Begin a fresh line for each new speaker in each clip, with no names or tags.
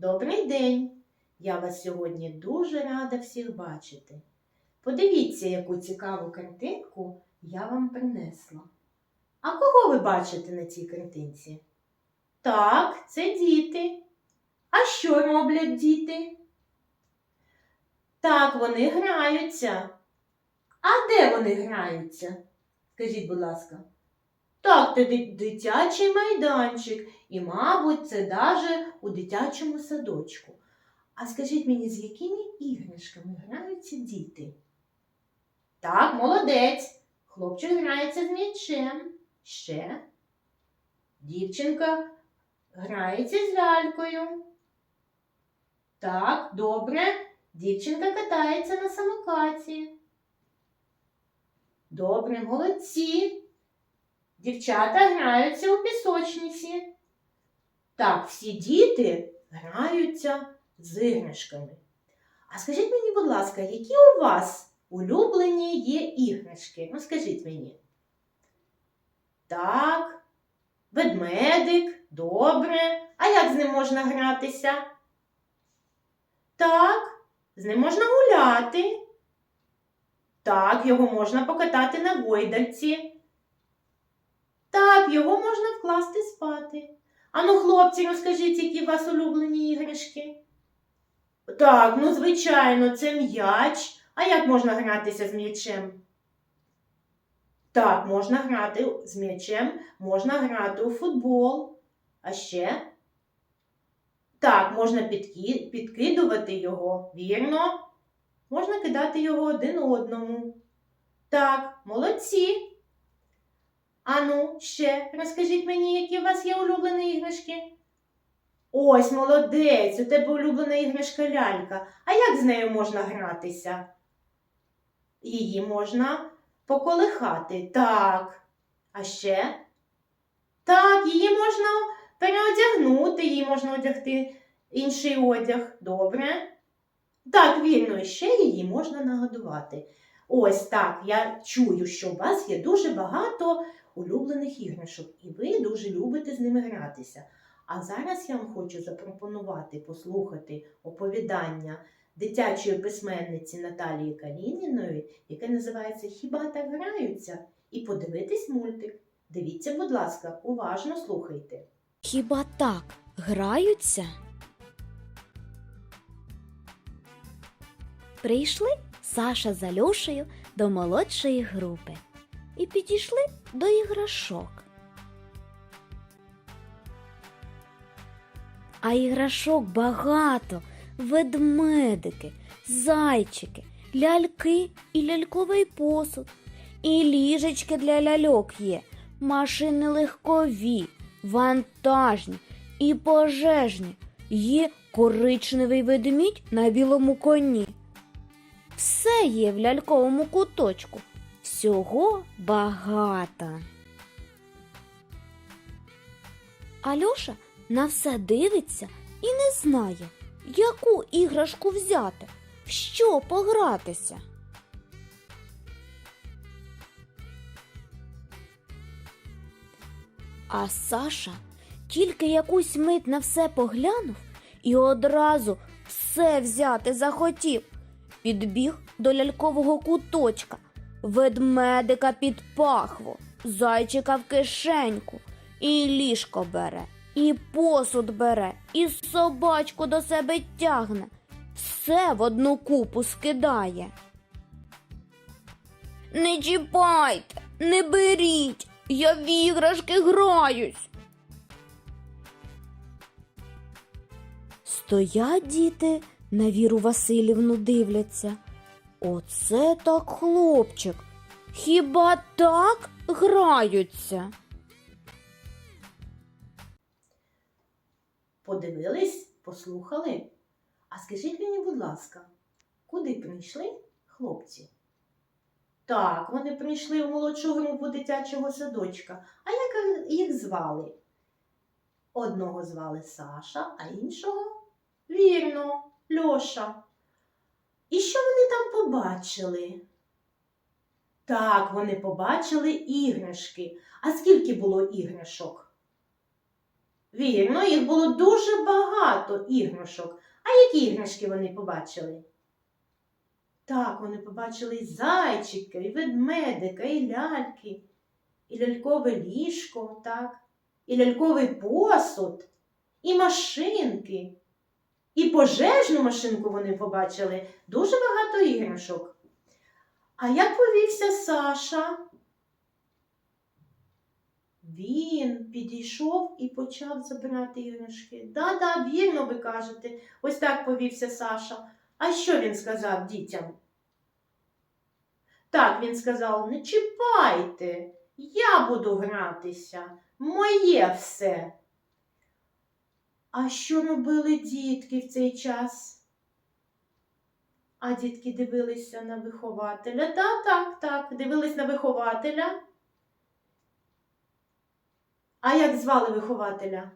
Добрий день! Я вас сьогодні дуже рада всіх бачити. Подивіться, яку цікаву картинку я вам принесла. А кого ви бачите на цій картинці? Так, це діти. А що роблять діти? Так, вони граються. А де вони граються? Скажіть, будь ласка. Так, це дитячий майданчик, і, мабуть, це даже у дитячому садочку. А скажіть мені, з якими іграшками граються діти? Так, молодець. Хлопчик грається з м'ячем. Ще. Дівчинка грається з лялькою. Так, добре. Дівчинка катається на самокаті. Добре, молодці. Дівчата граються у пісочниці. Так, всі діти граються з іграшками. А скажіть мені, будь ласка, які у вас улюблені є іграшки? Ну, скажіть мені. Так, ведмедик, добре. А як з ним можна гратися? Так, з ним можна гуляти. Так, його можна покатати на гойдальці. Так, його можна вкласти спати. Ану, хлопці, розкажіть, які у вас улюблені іграшки? Так, ну, звичайно, це м'яч. А як можна гратися з м'ячем? Так, можна грати з м'ячем, можна грати у футбол. А ще? Так, можна підки... підкидувати його, вірно? Можна кидати його один одному. Так, молодці. Ану, ще розкажіть мені, які у вас є улюблені іграшки. Ось, молодець, у тебе улюблена іграшка лялька. А як з нею можна гратися? Її можна поколихати. Так. А ще? Так, її можна переодягнути, її можна одягти інший одяг. Добре. Так, вірно, і ще її можна нагодувати. Ось так, я чую, що у вас є дуже багато улюблених іграшок, і ви дуже любите з ними гратися. А зараз я вам хочу запропонувати послухати оповідання дитячої письменниці Наталії Калініної, яке називається Хіба так граються? і подивитись мультик. Дивіться, будь ласка, уважно слухайте.
Хіба так граються? Прийшли Саша з Альошею до молодшої групи і підійшли до іграшок. А іграшок багато, ведмедики, зайчики, ляльки і ляльковий посуд, і ліжечки для ляльок є, машини легкові, вантажні і пожежні. Є коричневий ведмідь на білому коні. Все є в ляльковому куточку. Всього багато. Альоша на все дивиться і не знає, яку іграшку взяти, в що погратися. А Саша тільки якусь мить на все поглянув і одразу все взяти захотів. Підбіг до лялькового куточка, ведмедика під пахву, зайчика в кишеньку, і ліжко бере, і посуд бере, і собачку до себе тягне. Все в одну купу скидає. Не чіпайте, не беріть, я в іграшки граюсь. Стоять діти на Віру Васильівну дивляться. Оце так хлопчик. Хіба так граються?
Подивились, послухали. А скажіть мені, будь ласка, куди прийшли хлопці? Так, вони прийшли у молодшу групу дитячого садочка. А як їх звали? Одного звали Саша, а іншого вірно, Льоша. І що вони там побачили? Так, вони побачили іграшки. А скільки було іграшок? Вірно, їх було дуже багато. іграшок. А які іграшки вони побачили? Так, вони побачили і зайчика, і ведмедика, і ляльки, і лялькове ліжко, так, і ляльковий посуд, і машинки. І пожежну машинку вони побачили дуже багато іграшок. А як повівся Саша? Він підійшов і почав забирати іграшки. Да-да, вірно ви кажете. Ось так повівся Саша. А що він сказав дітям? Так, він сказав: не чіпайте, я буду гратися, моє все. А що робили дітки в цей час? А дітки дивилися на вихователя. Так, так, так, дивились на вихователя. А як звали вихователя?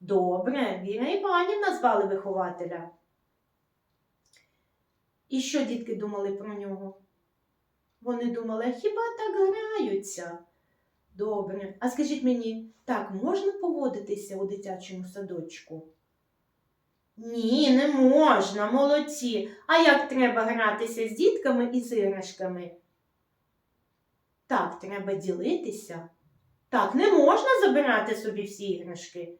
Добре, Віра Іванівна звали вихователя. І що дітки думали про нього? Вони думали, хіба так граються? Добре. А скажіть мені, так можна поводитися у дитячому садочку? Ні, не можна, молодці. А як треба гратися з дітками і з іграшками? Так, треба ділитися. Так, не можна забирати собі всі іграшки.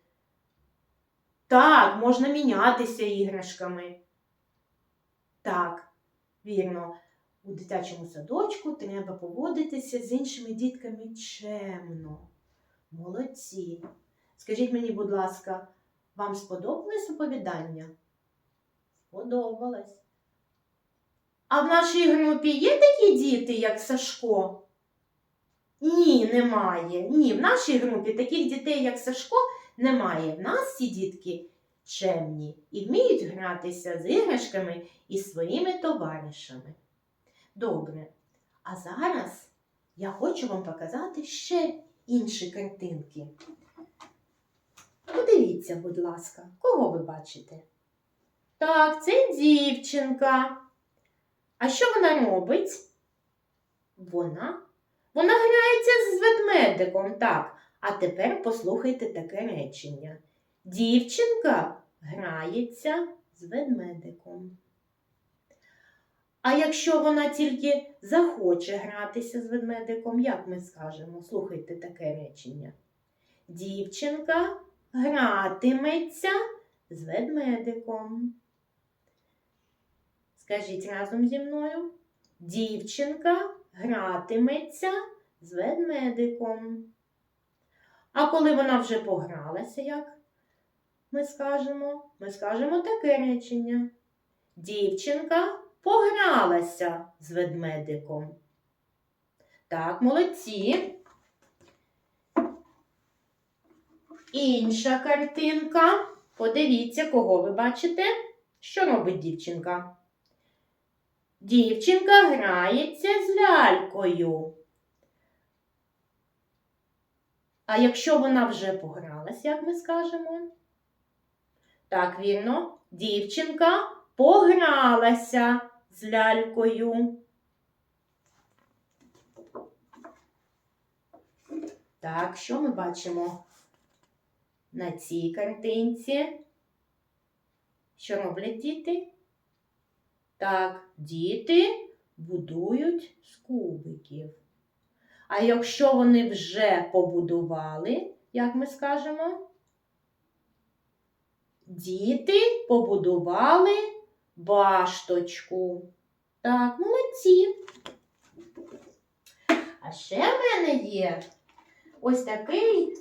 Так, можна мінятися іграшками. Так, вірно, у дитячому садочку треба поводитися з іншими дітками чемно. Молодці. Скажіть мені, будь ласка, вам сподобалось оповідання? Сподобалось. А в нашій групі є такі діти, як Сашко? Ні, немає. Ні, в нашій групі таких дітей, як Сашко, немає. В нас всі дітки чемні і вміють гратися з іграшками і своїми товаришами. Добре. А зараз я хочу вам показати ще інші картинки. Подивіться, будь ласка, кого ви бачите? Так, це дівчинка. А що вона робить? Вона вона грається з ведмедиком, так. А тепер послухайте таке речення. Дівчинка грається з ведмедиком. А якщо вона тільки захоче гратися з ведмедиком, як ми скажемо? Слухайте таке речення. Дівчинка гратиметься з ведмедиком. Скажіть разом зі мною. Дівчинка гратиметься з ведмедиком. А коли вона вже погралася, як ми скажемо? Ми скажемо таке речення. Дівчинка погралася з ведмедиком. Так, молодці. Інша картинка. Подивіться, кого ви бачите. Що робить дівчинка? Дівчинка грається з лялькою. А якщо вона вже погралась, як ми скажемо? Так, вірно, дівчинка погралася з лялькою. Так, що ми бачимо на цій картинці? Що роблять діти? Так, діти будують з кубиків. А якщо вони вже побудували, як ми скажемо? Діти побудували башточку. Так, молодці. А ще в мене є ось такий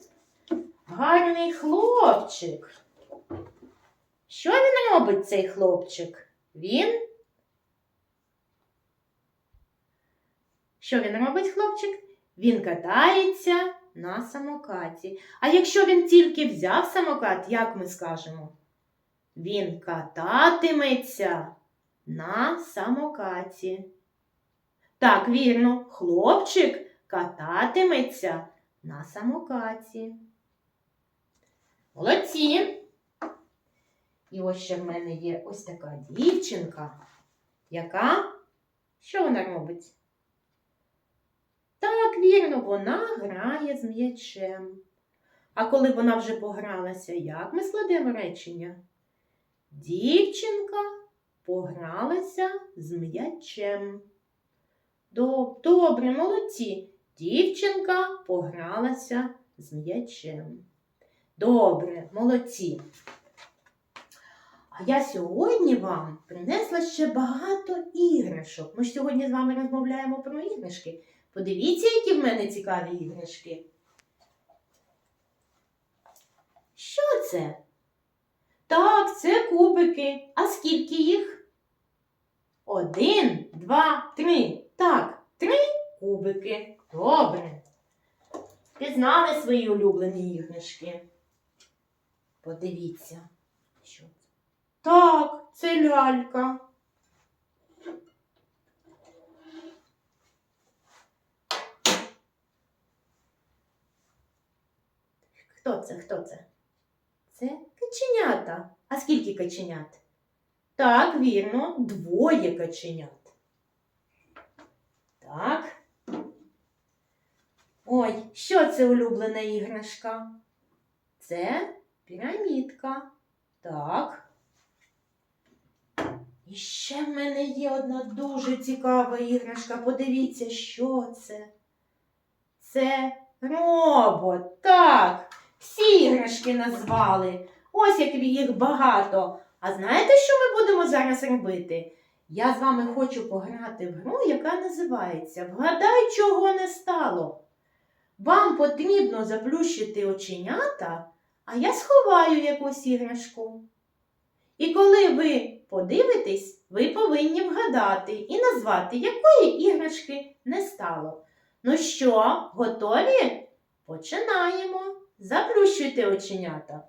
гарний хлопчик. Що він робить, цей хлопчик? Він Що він робить, хлопчик? Він катається на самокаті. А якщо він тільки взяв самокат, як ми скажемо? Він кататиметься на самокаті. Так, вірно, хлопчик кататиметься на самокаті. Молодці. І ось ще в мене є ось така дівчинка, яка що вона робить? Так, вірно, вона грає з м'ячем. А коли вона вже погралася, як ми складемо речення? Дівчинка погралася з м'ячем. Доб- Добре, молодці. Дівчинка погралася з м'ячем. Добре, молодці. А я сьогодні вам принесла ще багато іграшок. Ми ж сьогодні з вами розмовляємо про іграшки. Подивіться, які в мене цікаві іграшки. Що це? Так, це кубики. А скільки їх? Один, два, три. Так, три кубики. Добре. Пізнали свої улюблені іграшки. Подивіться, що. Так, це лялька. Хто це? Хто це? Це каченята. А скільки каченят? Так, вірно, двоє каченят. Так. Ой, що це улюблена іграшка? Це пірамідка. Так. І ще в мене є одна дуже цікава іграшка. Подивіться, що це. Це робот. Так. Всі іграшки назвали. Ось як їх багато. А знаєте, що ми будемо зараз робити? Я з вами хочу пограти в гру, яка називається Вгадай, чого не стало. Вам потрібно заплющити оченята, а я сховаю якусь іграшку. І коли ви подивитесь, ви повинні вгадати і назвати, якої іграшки не стало. Ну що, готові? Починаємо. Заплющуйте оченята.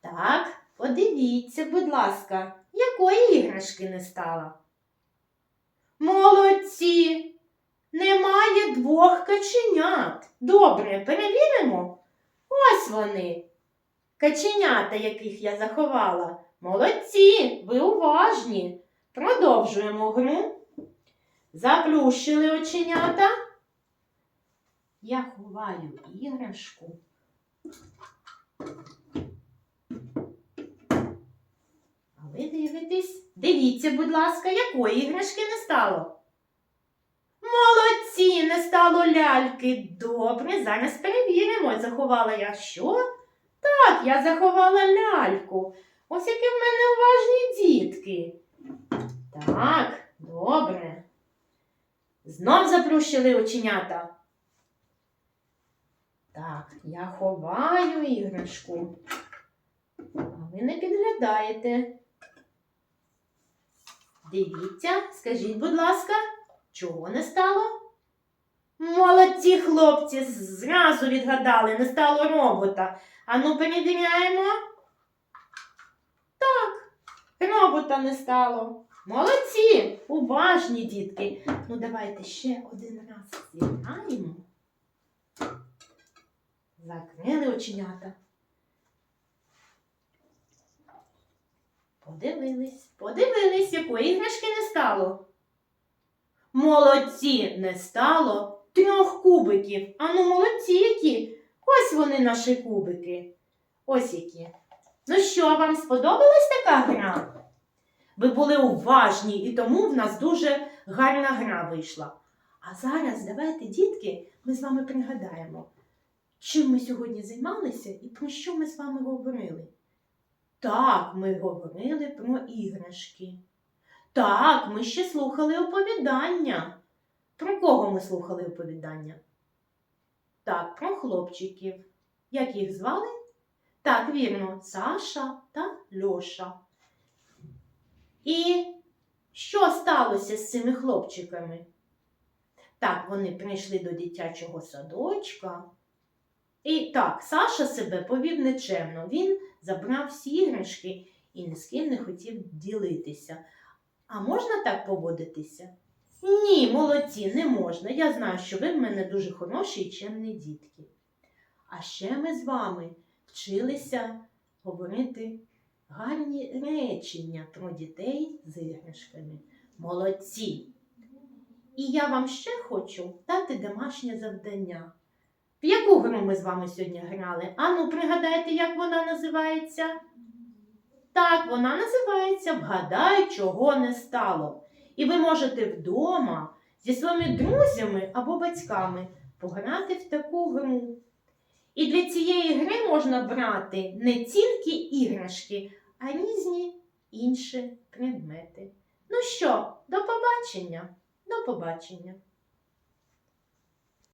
Так, подивіться, будь ласка, якої іграшки не стало. Молодці! Немає двох каченят. Добре, перевіримо. Ось вони. Каченята, яких я заховала. Молодці, ви уважні. Продовжуємо гру. Заплющили оченята. Я ховаю іграшку. А ви дивитесь. Дивіться, будь ласка, якої іграшки не стало. Молодці, не стало ляльки. Добре, зараз перевіримо. Заховала я що? Так, я заховала ляльку. Ось які в мене уважні дітки. Так, добре. Знов заплющили оченята. Так, я ховаю іграшку. А ви не підглядаєте. Дивіться, скажіть, будь ласка, чого не стало? Молодці хлопці, зразу відгадали, не стало робота. Ану, перевіряємо. Так, робота не стало. Молодці, уважні дітки. Ну, давайте ще один раз зіграємо. Закрили оченята. Подивились, подивились, якої іграшки не стало. Молодці, не стало трьох кубиків. Ану, молодці які. Ось вони наші кубики. Ось які. Ну що, вам сподобалась така гра? Ви були уважні, і тому в нас дуже гарна гра вийшла. А зараз давайте, дітки, ми з вами пригадаємо, чим ми сьогодні займалися і про що ми з вами говорили. Так, ми говорили про іграшки. Так, ми ще слухали оповідання. Про кого ми слухали оповідання? Так, про хлопчиків. Як їх звали? Так, вірно, Саша та Льоша. І що сталося з цими хлопчиками? Так, вони прийшли до дитячого садочка. І так, Саша себе повів нечемно. Він забрав всі іграшки і ні з ким не хотів ділитися. А можна так поводитися? Ні, молодці, не можна. Я знаю, що ви в мене дуже хороші і чемні дітки. А ще ми з вами вчилися говорити гарні речення про дітей з іграшками. Молодці! І я вам ще хочу дати домашнє завдання. В яку гру ми з вами сьогодні грали? Ану, пригадайте, як вона називається? Так, вона називається Вгадай, чого не стало. І ви можете вдома зі своїми друзями або батьками пограти в таку гру. І для цієї гри можна брати не тільки іграшки, а різні інші предмети. Ну що, до побачення, до побачення.